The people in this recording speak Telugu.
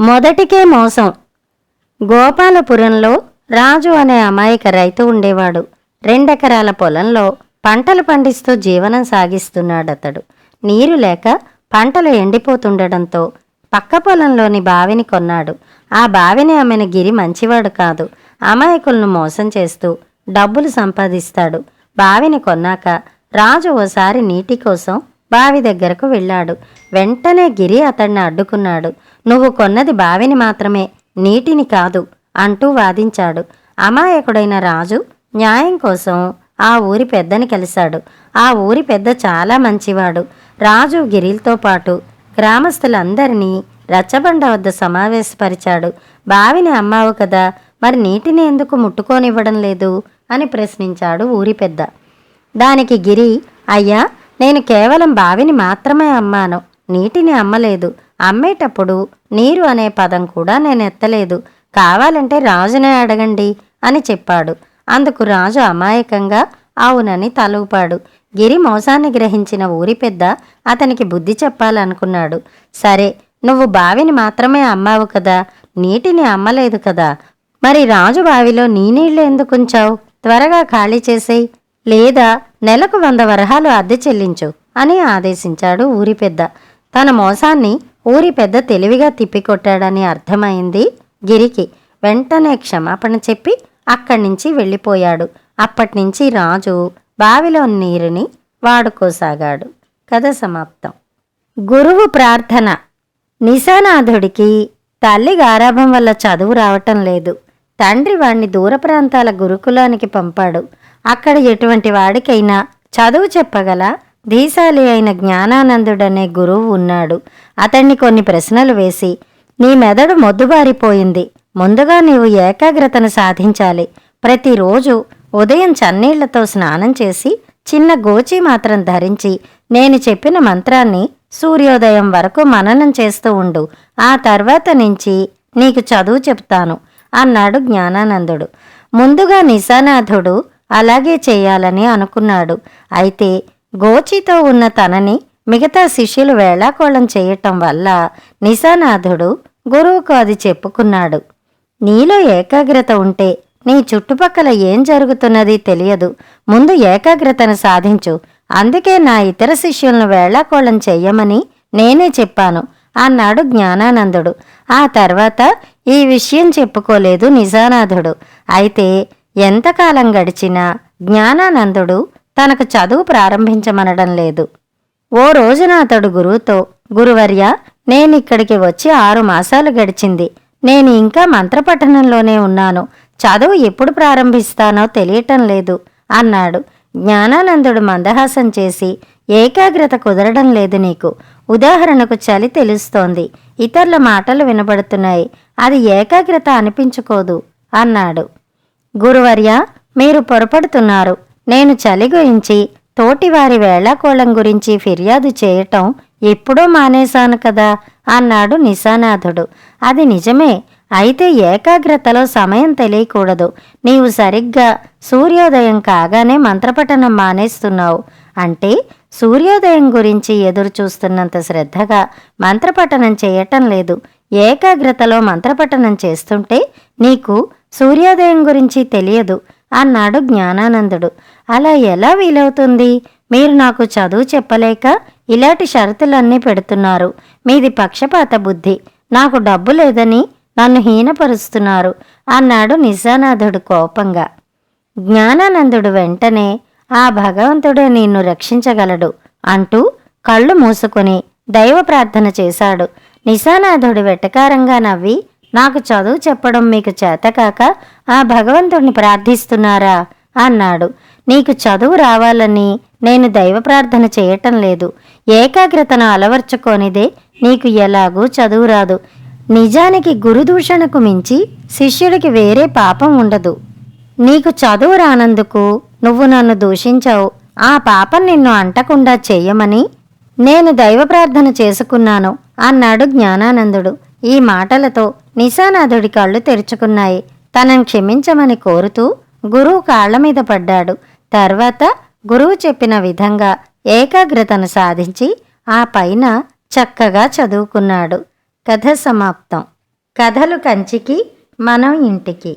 మొదటికే మోసం. గోపాలపురంలో రాజు అనే అమాయక రైతు ఉండేవాడు. రెండెకరాల పొలంలో పంటలు పండిస్తూ జీవనం సాగిస్తున్నాడతడు. నీరు లేక పంటలు ఎండిపోతుండడంతో పక్క పొలంలోని బావిని కొన్నాడు. ఆ బావిని అమ్మిన గిరి మంచివాడు కాదు. అమాయకులను మోసం చేస్తూ డబ్బులు సంపాదిస్తాడు. బావిని కొన్నాక రాజు ఓసారి నీటి కోసం బావి దగ్గరకు వెళ్ళాడు. వెంటనే గిరి అతన్ని అడ్డుకున్నాడు. నువ్వు కొన్నది బావిని మాత్రమే నీటిని కాదు అంటూ వాదించాడు. అమాయకుడైన రాజు న్యాయం కోసం ఆ ఊరి పెద్దని కలిశాడు. ఆ ఊరి పెద్ద చాలా మంచివాడు. రాజు గిరిలతో పాటు గ్రామస్తులందరినీ రచ్చబండ వద్ద సమావేశపరిచాడు. బావిని అమ్మావు కదా మరి నీటిని ఎందుకు ముట్టుకోనివ్వడం లేదు? అని ప్రశ్నించాడు ఊరి పెద్ద. దానికి గిరి అయ్యా నేను కేవలం బావిని మాత్రమే అమ్మాను నీటిని అమ్మలేదు. అమ్మేటప్పుడు నీరు అనే పదం కూడా నేను ఎత్తలేదు. కావాలంటే రాజునే అడగండి అని చెప్పాడు. అందుకు రాజు అమాయకంగా అవునని తలూపాడు. గిరి మోసాన్ని గ్రహించిన ఊరి పెద్ద అతనికి బుద్ధి చెప్పాలనుకున్నాడు. సరే నువ్వు బావిని మాత్రమే అమ్మావు కదా నీటిని అమ్మలేదు కదా మరి రాజు బావిలో నీ నీళ్ళు ఎందుకుంచావు త్వరగా ఖాళీ చేసేయ్. లేదా నెలకు వంద వరహాలు అద్దె చెల్లించు అని ఆదేశించాడు ఊరి పెద్ద. తన మోసాన్ని ఊరి పెద్ద తెలివిగా తిప్పికొట్టాడని అర్థమైంది గిరికి. వెంటనే క్షమాపణ చెప్పి అక్కడి నుంచి వెళ్ళిపోయాడు. అప్పటినుంచి రాజు బావిలో నీరుని వాడుకోసాగాడు. కథ సమాప్తం. గురువు ప్రార్థన. నిశానాథుడికి తల్లి గారాభం వల్ల చదువు రావటం లేదు. తండ్రి వాణ్ణి దూర ప్రాంతాల గురుకులానికి పంపాడు. అక్కడ ఎటువంటి వాడికైనా చదువు చెప్పగల ధీశాలి అయిన జ్ఞానానందుడనే గురువు ఉన్నాడు. అతన్ని కొన్ని ప్రశ్నలు వేసి నీ మెదడు మొద్దుబారిపోయింది. ముందుగా నీవు ఏకాగ్రతను సాధించాలి. ప్రతిరోజు ఉదయం చన్నీళ్ళతో స్నానం చేసి చిన్న గోచి మాత్రం ధరించి నేను చెప్పిన మంత్రాన్ని సూర్యోదయం వరకు మననం చేస్తూ ఉండు. ఆ తర్వాత నుంచి నీకు చదువు చెప్తాను అన్నాడు జ్ఞానానందుడు. ముందుగా నిశానాథుడు అలాగే చేయాలని అనుకున్నాడు. అయితే గోచితో ఉన్న తనని మిగతా శిష్యులు వేళాకోళం చేయటం వల్ల నిశానాథుడు గురువుకు అది చెప్పుకున్నాడు. నీలో ఏకాగ్రత ఉంటే నీ చుట్టుపక్కల ఏం జరుగుతున్నది తెలియదు. ముందు ఏకాగ్రతను సాధించు. అందుకే నా ఇతర శిష్యులను వేళాకోళం చెయ్యమని నేనే చెప్పాను అన్నాడు జ్ఞానానందుడు. ఆ తర్వాత ఈ విషయం చెప్పుకోలేదు నిజానాథుడు అయితే ఎంతకాలం గడిచినా జ్ఞానానందుడు తనకు చదువు ప్రారంభించమనడం లేదు. ఓ రోజున అతడు గురువుతో గురువర్య నేనిక్కడికి వచ్చి ఆరు మాసాలు గడిచింది. నేను ఇంకా మంత్రపఠనంలోనే ఉన్నాను. చదువు ఎప్పుడు ప్రారంభిస్తానో తెలియటం లేదు అన్నాడు. జ్ఞానానందుడు మందహాసం చేసి ఏకాగ్రత కుదరడం లేదు నీకు. ఉదాహరణకు చలి తెలుస్తోంది. ఇతరుల మాటలు వినబడుతున్నాయి. అది ఏకాగ్రత అనిపించుకోదు అన్నాడు. గురువర్య మీరు పొరపడుతున్నారు. నేను చలి గురించి తోటివారి వేళాకోళం గురించి ఫిర్యాదు చేయటం ఎప్పుడో మానేశాను కదా అన్నాడు నిశానాథుడు. అది నిజమే అయితే ఏకాగ్రతలో సమయం తెలియకూడదు. నీవు సరిగ్గా సూర్యోదయం కాగానే మంత్రపఠనం మానేస్తున్నావు. అంటే సూర్యోదయం గురించి ఎదురు చూస్తున్నంత శ్రద్ధగా మంత్రపఠనం చేయటం లేదు. ఏకాగ్రతలో మంత్రపఠనం చేస్తుంటే నీకు సూర్యోదయం గురించి తెలియదు. అన్నాడు జ్ఞానానందుడు. అలా ఎలా వీలవుతుంది? మీరు నాకు చదువు చెప్పలేక ఇలాంటి షరతులన్నీ పెడుతున్నారు. మీది పక్షపాత బుద్ధి. నాకు డబ్బు లేదని నన్ను హీనపరుస్తున్నారు అన్నాడు నిజానాథుడు కోపంగా. జ్ఞానానందుడు వెంటనే ఆ భగవంతుడే నిన్ను రక్షించగలడు అంటూ కళ్ళు మూసుకుని దైవ ప్రార్థన చేశాడు. నిశానాథుడు వెటకారంగా నవ్వి నాకు చదువు చెప్పడం మీకు చేతకాక ఆ భగవంతుడిని ప్రార్థిస్తున్నారా? అన్నాడు. నీకు చదువు రావాలని నేను దైవ ప్రార్థన చేయటం లేదు. ఏకాగ్రతను అలవర్చుకోనిదే నీకు ఎలాగూ చదువు రాదు. నిజానికి గురుదూషణకు మించి శిష్యుడికి వేరే పాపం ఉండదు. నీకు చదువు రానందుకు నువ్వు నన్ను దూషించావు. ఆ పాపం నిన్ను అంటకుండా చేయమని నేను దైవ ప్రార్థన చేసుకున్నాను అన్నాడు జ్ఞానానందుడు ఈ మాటలతో. నిశానాథుడి కళ్ళు తెరుచుకున్నాయి. తనను క్షమించమని కోరుతూ గురువు కాళ్ళ మీద పడ్డాడు. తర్వాత గురువు చెప్పిన విధంగా ఏకాగ్రతను సాధించి ఆ పైన చక్కగా చదువుకున్నాడు. కథ సమాప్తం. కథలు కంచికి మనం ఇంటికి.